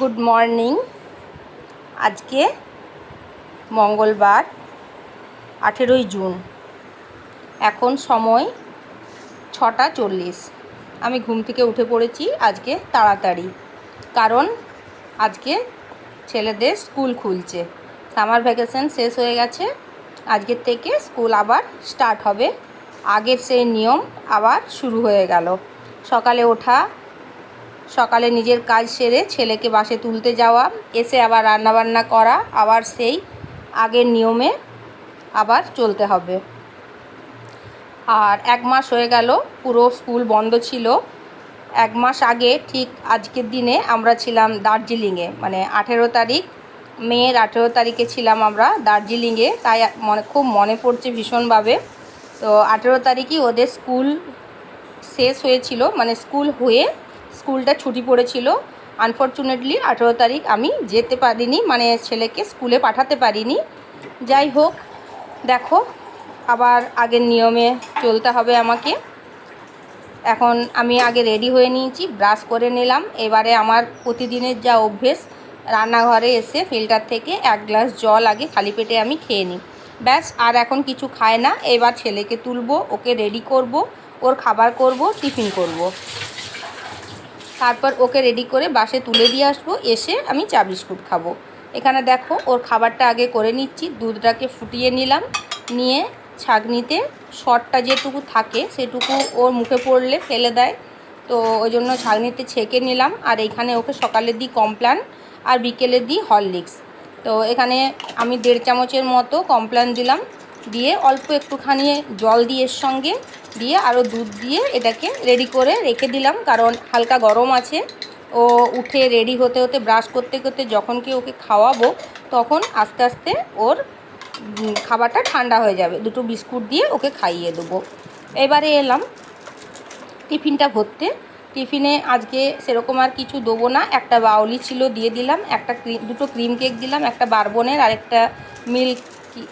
Good morning আজকে মঙ্গলবার, আঠেরোই জুন। এখন সময় ছটা চল্লিশ। আমি ঘুম থেকে উঠে পড়েছি আজকে তাড়াতাড়ি। কারণ আজকে ছেলেদের স্কুল খুলছে। সামার ভ্যাকেশন শেষ হয়ে গেছে। আজকের থেকে স্কুল আবার স্টার্ট হবে। আগের সেই নিয়ম আবার শুরু হয়ে গেল। সকালে ওঠা সকালে নিজের কাজ সেরে ছেলেকে বাসে তুলতে যাওয়া, এসে আবার রান্নাবান্না করা, আবার সেই আগের নিয়মে আবার চলতে হবে। আর এক মাস হয়ে গেল, পুরো স্কুল বন্ধ ছিল। এক মাস আগে ঠিক আজকের দিনে আমরা ছিলাম দার্জিলিংয়ে মানে আঠেরো তারিখ, মেয়ের আঠেরো তারিখে ছিলাম আমরা দার্জিলিংয়ে। তাই মনে, খুব মনে পড়ছে ভীষণভাবে। তো আঠেরো তারিখই ওদের স্কুল শেষ হয়েছিল মানে স্কুল হয়ে স্কুলটা ছুটি পড়েছিল। আনফর্চুনেটলি আঠেরো তারিখ আমি যেতে পারিনি মানে ছেলেকে স্কুলে পাঠাতে পারিনি। যাই হোক, দেখো, আবার আগের নিয়মে চলতে হবে আমাকে। এখন আমি আগে রেডি হয়ে নিয়েছি, ব্রাশ করে নিলাম। এবারে আমার প্রতিদিনের যা অভ্যেস, রান্নাঘরে এসে ফিল্টার থেকে এক গ্লাস জল আগে খালি পেটে আমি খেয়ে নিই। ব্যাস, আর এখন কিছু খায় না। এবার ছেলেকে তুলবো, ওকে রেডি করব, ওর খাবার করব, টিফিন করব। তারপর ওকে রেডি করে বাসে তুলে দিয়ে আসব, এসে আমি চা বিস্কুট খাব। এখানে দেখো, ওর খাবারটা আগে করে নিচ্ছি, দুধটাকে ফুটিয়ে নিলাম, নিয়ে ছাগনিতে শটটা যেটুকু থাকে সেটুকু ওর মুখে পড়লে ফেলে দেয়। তো ওই জন্য ছাগনিতে ছেঁকে নিলাম, আর এখানে ওকে সকালে দিই কমপ্লান, আর বিকেলে দিই হরলিক্স। তো এখানে আমি দেড় চামচের মতো কমপ্লান দিলাম দিয়ে অল্প একটুখানি জল দিয়ে এর সঙ্গে দিয়ে আরও দুধ দিয়ে এটাকে রেডি করে রেখে দিলাম। কারণ হালকা গরম আছে। ও উঠে রেডি হতে হতে ব্রাশ করতে করতে যখন কি ওকে খাওয়াবো, তখন আস্তে আস্তে ওর খাবারটা ঠান্ডা হয়ে যাবে। দুটো বিস্কুট দিয়ে ওকে খাইয়ে দেবো। এবারে এলাম টিফিনটা ভরতে। টিফিনে আজকে সেরকম আর কিছু দেবো না। একটা বাউলি ছিল দিয়ে দিলাম, একটা দুটো ক্রিম কেক দিলাম, একটা বারবনের আর একটা মিল্ক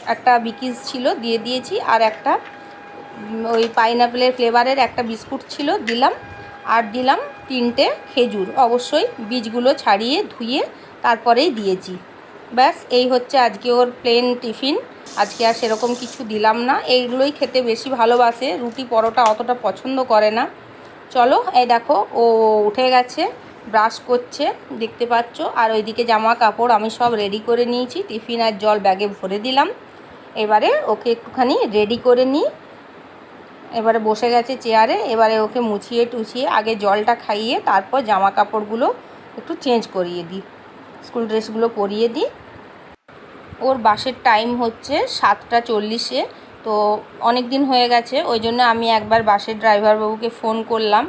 একটা বিকিজ ছিল, দিয়ে দিয়েছি। আর একটা ওই পাইনাপেলের ফ্লেভারের একটা বিস্কুট ছিল, দিলাম। আর দিলাম তিনটে খেজুর। অবশ্যই বীজগুলো ছাড়িয়ে ধুয়ে তারপরেই দিয়েছি। ব্যাস, এই হচ্ছে আজকে ওর প্লেন টিফিন। আজকে আর সেরকম কিছু দিলাম না। এইগুলোই খেতে বেশি ভালোবাসে। রুটি পরোটা অতটা পছন্দ করে না। চলো, এই দেখো, ও উঠে গেছে। ব্রাশ করছে, দেখতে পাচ্ছ? আর ওইদিকে জামা কাপড় আমি সব রেডি করে নিয়েছি টিফিন আর জল ব্যাগে ভরে দিলাম। এবারে ওকে একটুখানি রেডি করে নিই। এবারে বসে গেছে চেয়ারে এবারে ওকে মুছিয়ে টুছিয়ে আগে জলটা খাইয়ে তারপর জামা কাপড়গুলো একটু চেঞ্জ করিয়ে দিই। স্কুল ড্রেসগুলো পরিয়ে দিই। ওর বাসের টাইম হচ্ছে সাতটা চল্লিশে। তো অনেক দিন হয়ে গেছে, ওই জন্য আমি একবার বাসের ড্রাইভার বাবুকে ফোন করলাম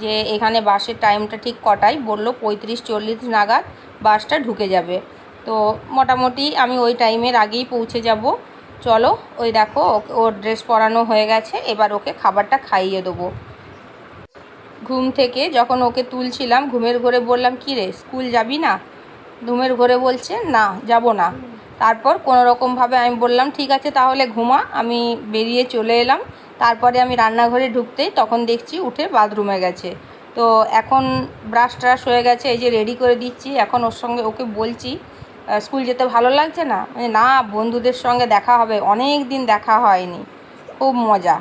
যে এখানে বাসের টাইমটা ঠিক কটায়? বলল পঁয়ত্রিশ চল্লিশ নাগাদ বাসটা ঢুকে যাবে। তো মোটামুটি আমি ওই টাইমের আগেই পৌঁছে যাব। চলো, ওই দেখো ওর ড্রেস পরানো হয়ে গেছে, এবার ওকে খাবারটা খাইয়ে দেবো। ঘুম থেকে যখন ওকে তুলছিলাম, ঘুমের ঘরে বললাম, কী রে, স্কুল যাবি না? ঘুমের ঘরে বলছে, না, যাব না। তারপর কোনো রকমভাবে আমি বললাম, ঠিক আছে, তাহলে ঘুমা। আমি বেরিয়ে চলে এলাম। তারপরে আমি রান্নাঘরে ঢুকতেই তখন দেখছি উঠে বাথরুমে গেছে। তো এখন ব্রাশ ট্রাশ হয়ে গেছে, এই যে রেডি করে দিচ্ছি। এখন ওর সঙ্গে ওকে বলছি স্কুল যেতে ভালো লাগছে না? না, বন্ধুদের সঙ্গে দেখা হবে। অনেক দিন দেখা হয়নি। খুব মজা।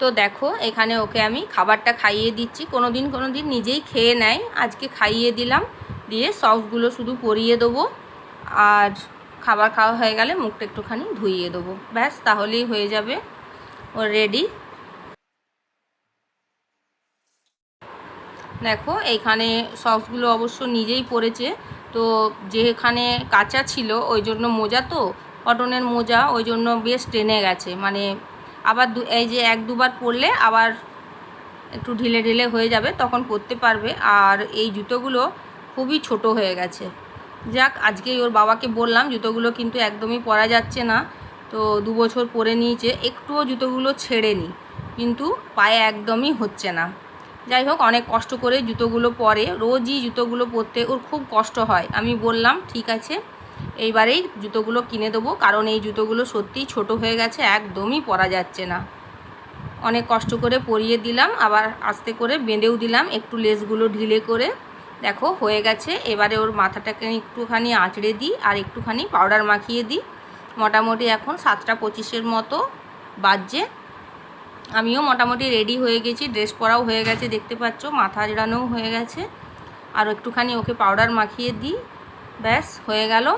তো দেখো, এখানে ওকে আমি খাবারটা খাইয়ে দিচ্ছি। কোনো দিন কোনো দিন নিজেই খেয়ে নেয়। আজকে খাইয়ে দিলাম। দিয়ে সসগুলো শুধু পরিয়ে দেবো। আর খাবার খাওয়া হয়ে গেলে মুখটা একটুখানি ধুইয়ে দেবো। ব্যাস, তাহলেই হয়ে যাবে ও রেডি দেখো, এইখানে সসগুলো অবশ্য নিজেই পড়েছে, তো যেখানে কাঁচা ছিল ওই জন্য মোজা তো, কটনের মোজা ওই জন্য বেশ টেনে গেছে। মানে আবার এই যে এক দুবার পরলে আবার একটু ঢিলে ঢিলে হয়ে যাবে, তখন পরতে পারবে। আর এই জুতোগুলো খুবই ছোট হয়ে গেছে। যাক আজকে ওর বাবাকে বললাম, জুতোগুলো কিন্তু একদমই পরা যাচ্ছে না। তো দু বছর পরে নিয়েছে, একটুও জুতোগুলো ছেড়েনি, কিন্তু পায়ে একদমই হচ্ছে না। যাই হোক, অনেক কষ্ট করে জুতোগুলো পরে, রোজই জুতোগুলো পরতে ওর খুব কষ্ট হয়। আমি বললাম, ঠিক আছে, এইবারেই জুতোগুলো কিনে দেবো, কারণ এই জুতোগুলো সত্যিই ছোট হয়ে গেছে, একদমই পরা যাচ্ছে না। অনেক কষ্ট করে পরিয়ে দিলাম, আবার আস্তে করে বেঁধেও দিলাম, একটু লেসগুলো ঢিলে করে। দেখো, হয়ে গেছে। এবারে ওর মাথাটাকে একটুখানি আঁচড়ে দিই আর একটুখানি পাউডার মাখিয়ে দিই। মোটামুটি এখন সাতটা পঁচিশের মতো বাজছে। আমিও মোটামুটি রেডি হয়ে গেছি। ড্রেস পরাও হয়ে গেছে, দেখতে পাচ্ছ। মাথা আজড়ানোও হয়ে গেছে। আর একটুখানি ওকে পাউডার মাখিয়ে দিই। ব্যাস, হয়ে গেল।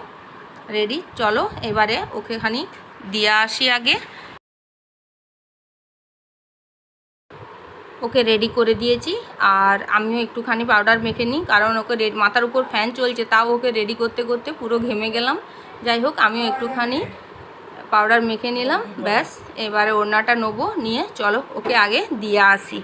রেডি চলো, এবারে ওকে খানি দিয়ে আসি আগে। ওকে রেডি করে দিয়েছি। আর আমিও একটুখানি পাউডার মেখে নিই, কারণ ওকে মাথার উপর ফ্যান চলছে, তাও ওকে রেডি করতে করতে পুরো ঘেমে গেলাম। যাই হোক, আমিও একটুখানি পাউডার মেখে নিলাম, ব্যাস, এবারে ওড়নাটা নেব, নিয়ে চলো, ওকে আগে দিয়ে আসি।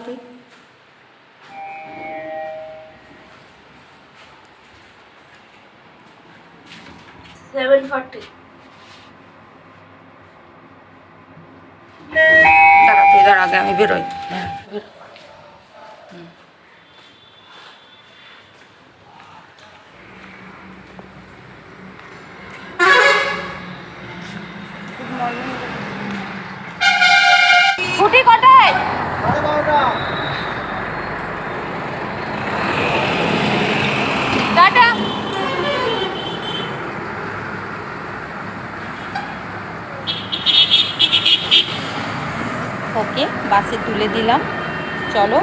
তুই? সেভেন ফর্টি দাঁড়া তুই দাঁড়া আগে আমি বেরোই। হ্যাঁ বেরো। হুম। ছুটি কটায় টাটা ওকে তুলে দিলাম। চলো,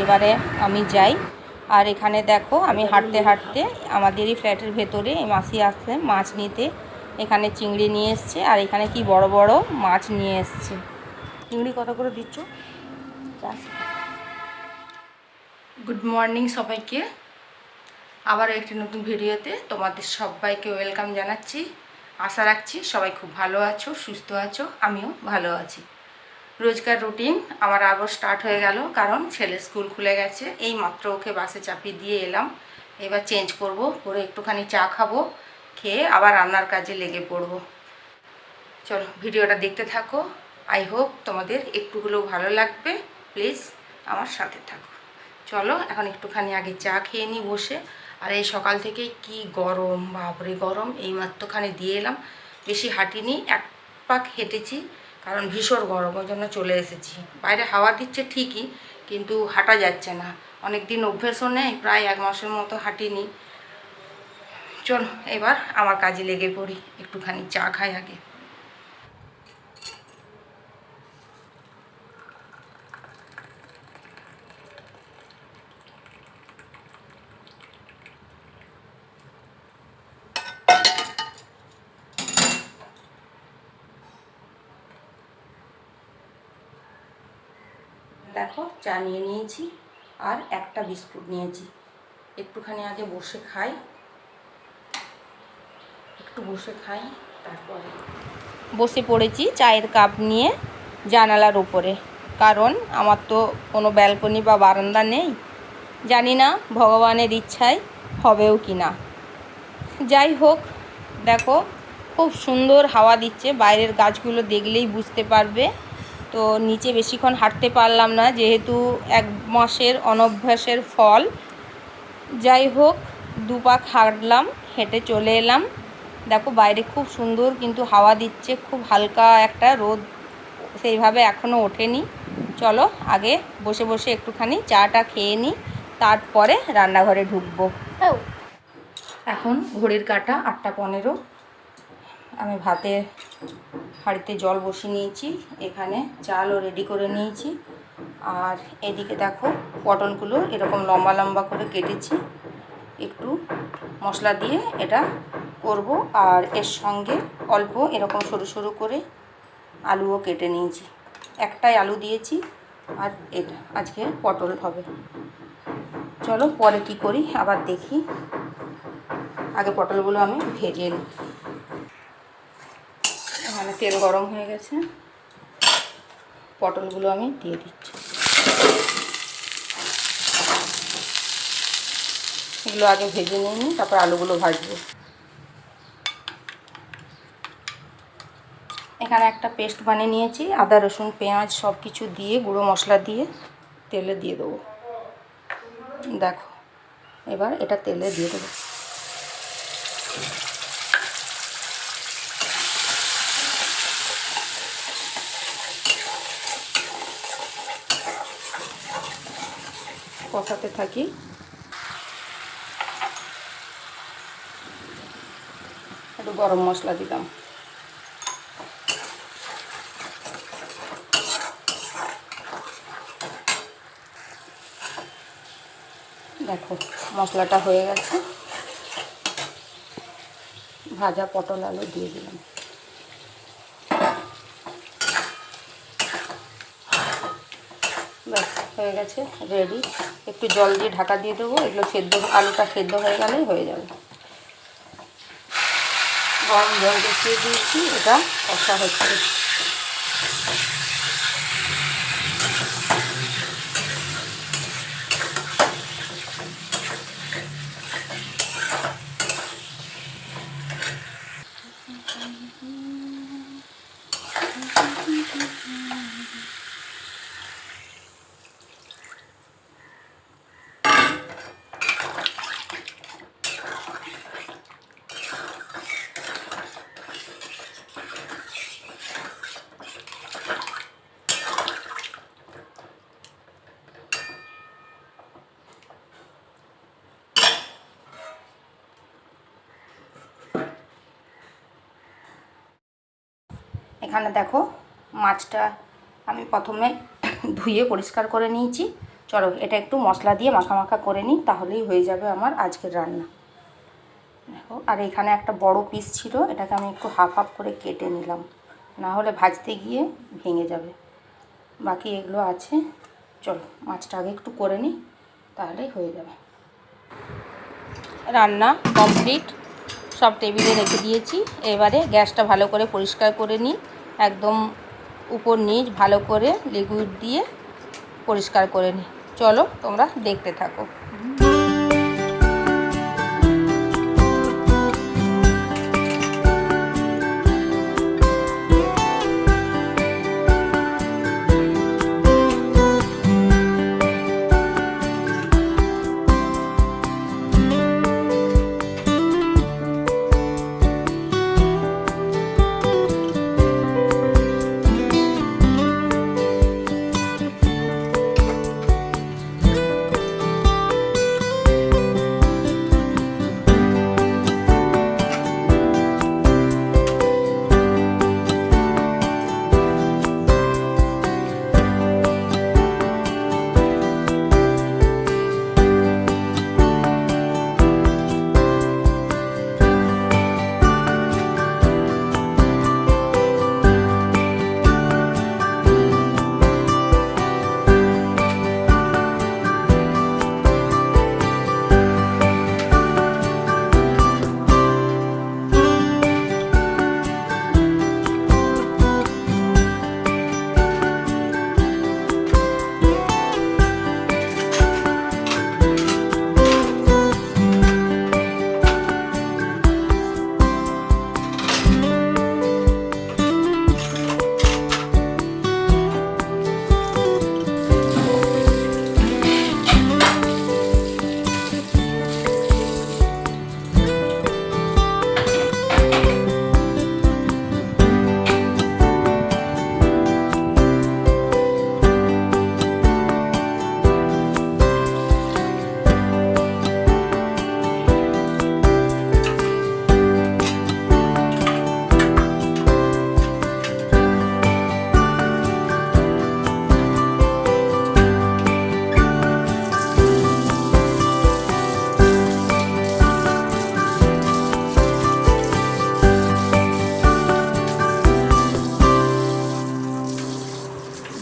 এবারে আমি যাই। আর এখানে দেখো, আমি হাঁটতে হাঁটতে আমাদেরই ফ্ল্যাটের ভেতরে এই মাসি আসছে মাছ নিতে। এখানে চিংড়ি নিয়ে এসছে, আর এখানে কি বড় বড় মাছ নিয়ে এসছে। চিংড়ি কত করে দিচ্ছ? গুড মর্নিং সবাইকে। আবার একটি নতুন ভিডিওতে তোমাদের সবাইকে ওয়েলকাম জানাচ্ছি। আশা রাখছি সবাই খুব ভালো আছো, সুস্থ আছো, আমিও ভালো আছি। রোজকার রুটিন আমার আরও স্টার্ট হয়ে গেল, কারণ ছেলে স্কুল খুলে গেছে। এই মাত্র ওকে বাসে চাপিয়ে দিয়ে এলাম। এবার চেঞ্জ করব, করে একটুখানি চা খাব, খেয়ে আবার রান্নার কাজে লেগে পড়ব। চলো, ভিডিওটা দেখতে থাকো। আই হোপ তোমাদের একটু হলেও ভালো লাগবে। প্লিজ আমার সাথে থাকো। চলো, এখন একটুখানি আগে চা খেয়ে নিই বসে। আর এই সকাল থেকে কি গরম, বাপরে গরম, এই মাত্রখানি দিয়ে এলাম। বেশি হাঁটিনি, এক পাক হেঁটেছি। কারণ ভীষণ গরম, ওই জন্য চলে এসেছি। বাইরে হাওয়া দিচ্ছে ঠিকই, কিন্তু হাঁটা যাচ্ছে না। অনেক দিন অভ্যেসও নেই, প্রায় এক মাসের মতো হাঁটিনি। চলো, এবার আমার কাজে লেগে পড়ি, একটুখানি চা খাই আগে। দেখো, চা নিয়ে নিয়েছি আর একটা বিস্কুট নিয়েছি। একটুখানি আগে বসে খাই। একটু বসে খাই, তারপরে বসে পড়েছি চায়ের কাপ নিয়ে জানালার উপরে। কারণ আমার তো কোনো ব্যালকনি বা বারান্দা নেই। জানি না ভগবানের ইচ্ছায় হবেও কি না। যাই হোক, দেখো, খুব সুন্দর হাওয়া দিচ্ছে। বাইরের গাছগুলো দেখলেই বুঝতে পারবে। তো নিচে বেশিক্ষণ হাঁটতে পারলাম না যেহেতু এক মাসের অনভ্যাসের ফল। যাই হোক দুপাক হাঁটলাম হেঁটে চলে এলাম। দেখো বাইরে খুব সুন্দর কিন্তু হাওয়া দিচ্ছে খুব হালকা একটা রোদ সেইভাবে এখনও ওঠেনি। চলো আগে বসে বসে একটুখানি চাটা খেয়ে নিই তারপরে রান্নাঘরে ঢুকবো। এখন ঘড়ির কাটা আটটা পনেরো। আমি ভাতে হাঁড়িতে জল বসিয়ে নিয়েছি, এখানে চালও রেডি করে নিয়েছি। আর এদিকে দেখো, পটলগুলো এরকম লম্বা লম্বা করে কেটেছি। একটু মশলা দিয়ে এটা করব, আর এর সঙ্গে অল্প এরকম সরু সরু করে আলুও কেটে নিয়েছি। একটাই আলু দিয়েছি, আর এটা আজকে পটল হবে। চলো পরে কি করি, আবার দেখি। আগে পটলগুলো আমি ভেজে নিই। তেল গরম হয়ে গেছে। পটলগুলো আমি দিয়ে দিচ্ছি। এগুলো আগে ভেজে নিয়ে নিই, তারপর আলুগুলো ভাজবো। এখানে একটা পেস্ট বানিয়ে নিয়েছি, আদা, রসুন, পেঁয়াজ সব কিছু দিয়ে, গুঁড়ো মশলা দিয়ে তেলে দিয়ে দেবো। দেখো, এবার এটা তেলে দিয়ে দেবো। কষাতে থাকি। একটু গরম মশলা দিলাম। দেখো, মশলাটা হয়ে গেছে। ভাজা পটল আলু দিয়ে দিলাম ব্যাস হয়ে গেছে রেডি একটু জল দিয়ে ঢাকা দিয়ে দেবো, এগুলো সেদ্ধ, আলুটা সেদ্ধ হয়ে গেলেই হয়ে যাবে। গরম জল দেখিয়ে দিয়েছি, এটা কষা হচ্ছে। এখানে দেখো মাছটা আমি প্রথমে ধুয়ে পরিষ্কার করে নিয়েছি। চলো, এটা একটু মশলা দিয়ে মাখা করে নিই, তাহলেই হয়ে যাবে আমার আজকের রান্না। দেখো, আর এখানে একটা বড় পিস ছিল, এটাকে আমি একটু হাফ হাফ করে কেটে নিলাম। না হলে ভাজতে গিয়ে ভেঙে যাবে। বাকি এগুলো আছে। চলো, মাছটা আগে একটু করে নিই, তাহলেই হয়ে যাবে। রান্না কমপ্লিট সব টেবিলে রেখে দিয়েছি। এবারে গ্যাসটা ভালো করে পরিষ্কার করে নিই। একদম উপর নিচ ভালো করে লিকুইড দিয়ে পরিষ্কার করে নি। চলো তোমরা দেখতে থাকো।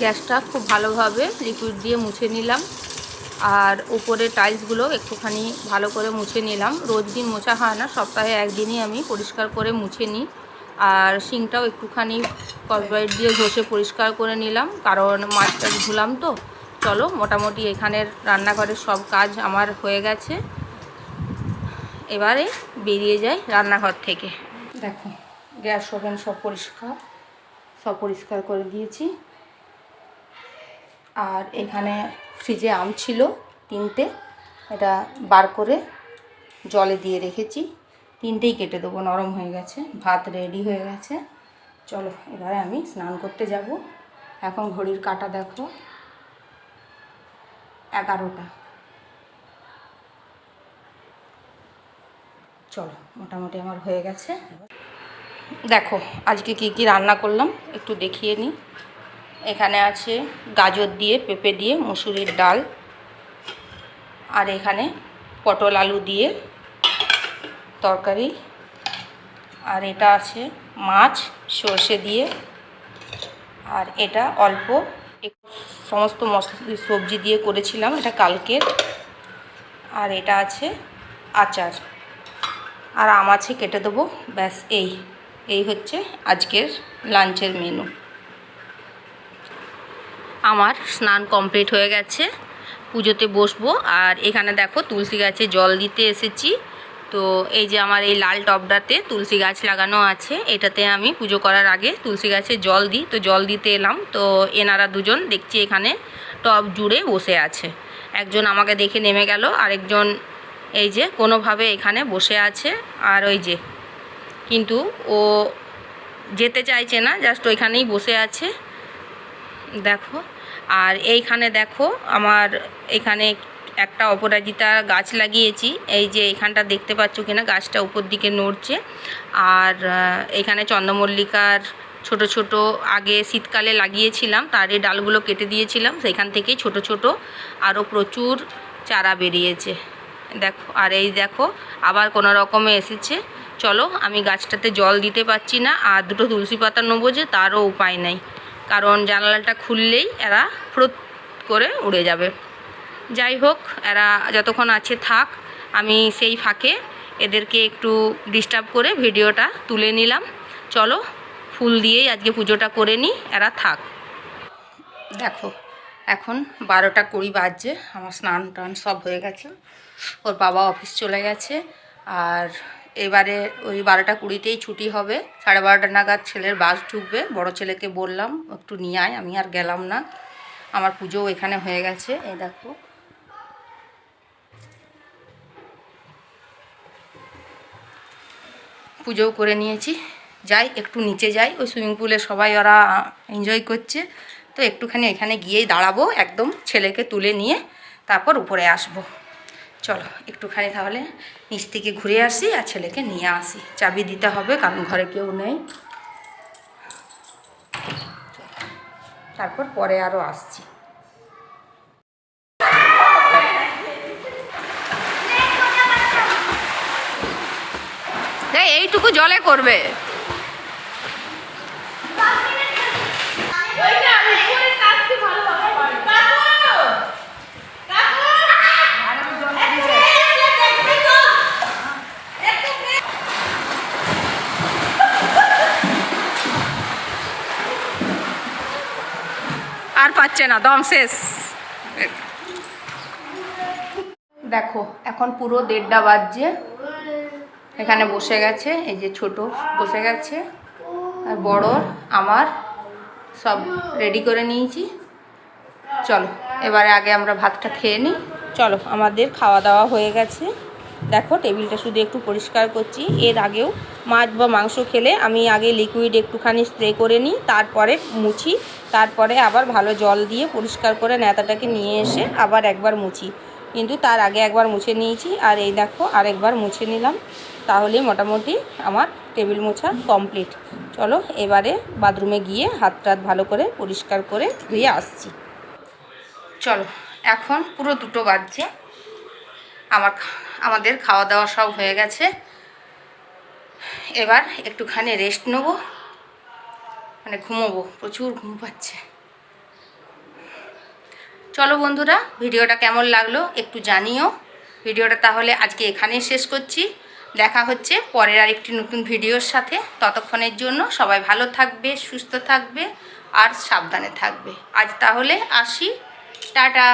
গ্যাসটা খুব ভালোভাবে লিকুইড দিয়ে মুছে নিলাম। আর উপরে টাইলসগুলো একটুখানি ভালো করে মুছে নিলাম। রোজ দিন মোছা হয় না, সপ্তাহে একদিনই আমি পরিষ্কার করে মুছে নিই। আর সিংটাও একটুখানি কসবাইট দিয়ে ঘষে পরিষ্কার করে নিলাম। কারণ মাছটা ধুলাম তো। চলো, মোটামুটি এখানের রান্নাঘরের সব কাজ আমার হয়ে গেছে। এবারে বেরিয়ে যাই রান্নাঘর থেকে। দেখো, গ্যাস ওভেন সব পরিষ্কার। সব পরিষ্কার করে দিয়েছি। আর এখানে ফ্রিজে আম ছিল তিনটে। এটা বার করে জলে দিয়ে রেখেছি। তিনটেই কেটে দেবো, নরম হয়ে গেছে, ভাত রেডি হয়ে গেছে। চলো, এবারে আমি স্নান করতে যাব। এখন ঘড়ির কাটা দেখো, এগারোটা। চলো, মোটামুটি আমার হয়ে গেছে। দেখো, আজকে কি কি রান্না করলাম, একটু দেখিয়ে নিই। এখানে আছে গাজর দিয়ে পেঁপে দিয়ে মুসুরির ডাল। আর এখানে পটল আলু দিয়ে তরকারি। আর এটা আছে মাছ, সর্ষে দিয়ে। আর এটা অল্প সমস্ত মশলা, সবজি দিয়ে করেছিলাম, এটা কালকের। আর এটা আছে আচার। আর আম আছে, কেটে দেবো। ব্যাস, এই। এই হচ্ছে আজকের লাঞ্চের মেনু আমার স্নান কমপ্লিট হয়ে গেছে। পুজোতে বসবো। আর এখানে দেখো তুলসী গাছে জল দিতে এসেছি। তো এই যে আমার এই লাল টবটাতে তুলসী গাছ লাগানো আছে। এটাতে আমি পুজো করার আগে তুলসী গাছে জল দিই। তো জল দিতে এলাম। তো এনারা দুজন দেখছি এখানে টব জুড়ে বসে আছে। একজন আমাকে দেখে নেমে গেল। আরেকজন এই যে কোনোভাবে এখানে বসে আছে। আর ওই যে কিন্তু ও যেতে চাইছে না। জাস্ট ওইখানেই বসে আছে। দেখো। আর এইখানে দেখো আমার এখানে একটা অপরাজিতা গাছ লাগিয়েছি। এই যে এখানটা দেখতে পাচ্ছ কিনা, গাছটা উপর দিকে নড়ছে। আর এখানে চন্দ্রমল্লিকার ছোট ছোট আগে শীতকালে লাগিয়েছিলাম, তার এই ডালগুলো কেটে দিয়েছিলাম। সেখান থেকেই ছোট ছোট আরও প্রচুর চারা বেরিয়েছে। দেখো, আর এই দেখো, আবার কোনো রকমে এসেছে। চলো, আমি গাছটাতে জল দিতে পারছি না, আর দুটো তুলসী পাতা নেব যে তারও উপায় নেই। কারণ জানালাটা খুললেই এরা ফ্রুত করে উড়ে যাবে। যাই হোক, এরা যতক্ষণ আছে থাক, আমি সেই ফাঁকে এদেরকে একটু ডিস্টার্ব করে ভিডিওটা তুলে নিলাম। চলো, ফুল দিয়েই আজকে পুজোটা করে নিই, এরা থাক। দেখো, এখন বারোটা কুড়ি বাজছে, আমার স্নান টান সব হয়ে গেছে। ওর বাবা অফিস চলে গেছে, আর এবারে ওই বারোটা কুড়িতেই ছুটি হবে। সাড়ে বারোটা নাগাদ ছেলের বাস ঢুকবে। বড় ছেলেকে বললাম, একটু নিয়ে আয়, আমি আর গেলাম না। আমার পুজোও এখানে হয়ে গেছে। এই দেখো। পুজোও করে নিয়েছি। যাই, একটু নিচে যাই। ওই সুইমিং পুলে সবাই ওরা এনজয় করছে। তো একটুখানি এখানে গিয়েই দাঁড়াবো, একদম ছেলেকে তুলে নিয়ে তারপর উপরে আসব। চলো, একটুখানি তাহলে নিচ থেকে ঘুরে আসি আর ছেলেকে নিয়ে আসি। চাবি দিতে হবে, কারণ ঘরে কেউ নেই। তারপর পরে আরও আসছি। এইটুকু জলে করবে। পাচ্ছে না, দম শেষ। দেখো, এখন পুরো দেড়টা বাজছে। এখানে বসে গেছে, এই যে ছোট বসে গেছে, আর বড়, আমার, সব রেডি করে নিয়েছি। চলো, এবারে আগে আমরা ভাতটা খেয়ে নিই। চলো, আমাদের খাওয়া দাওয়া হয়ে গেছে। দেখো টেবিলটা শুধু একটু পরিষ্কার করছি। এর আগেও মাছ বা মাংস খেলে আমি আগে লিকুইড একটুখানি স্প্রে করে নিই, তারপরে মুছি, তারপরে আবার ভালো জল দিয়ে পরিষ্কার করে নেতাটাকে নিয়ে এসে আবার একবার মুছি। কিন্তু তার আগে একবার মুছে নিয়েছি আর এই দেখো আরেকবার মুছে নিলাম। তাহলে মোটামুটি আমার টেবিল মোছা কমপ্লিট চলো এবারে বাথরুমে গিয়ে হাত টাত ভালো করে পরিষ্কার করে ধুয়ে আসছি। চলো, এখন পুরো দুটো বাজছে। আমাদের খাওয়া দাওয়া সব হয়ে গেছে। এবার একটুখানি রেস্ট নেব। মানে ঘুমোবো, প্রচুর ঘুম পাচ্ছে। চলো বন্ধুরা, ভিডিওটা কেমন লাগল একটু জানিও। ভিডিওটা তাহলে আজকে এখানেই শেষ করছি। দেখা হচ্ছে পরের আরেকটি নতুন ভিডিওর সাথে। ততক্ষণের জন্য সবাই ভালো থাকবে, সুস্থ থাকবে আর সাবধানে থাকবে। আজ তাহলে আসি। টাটা।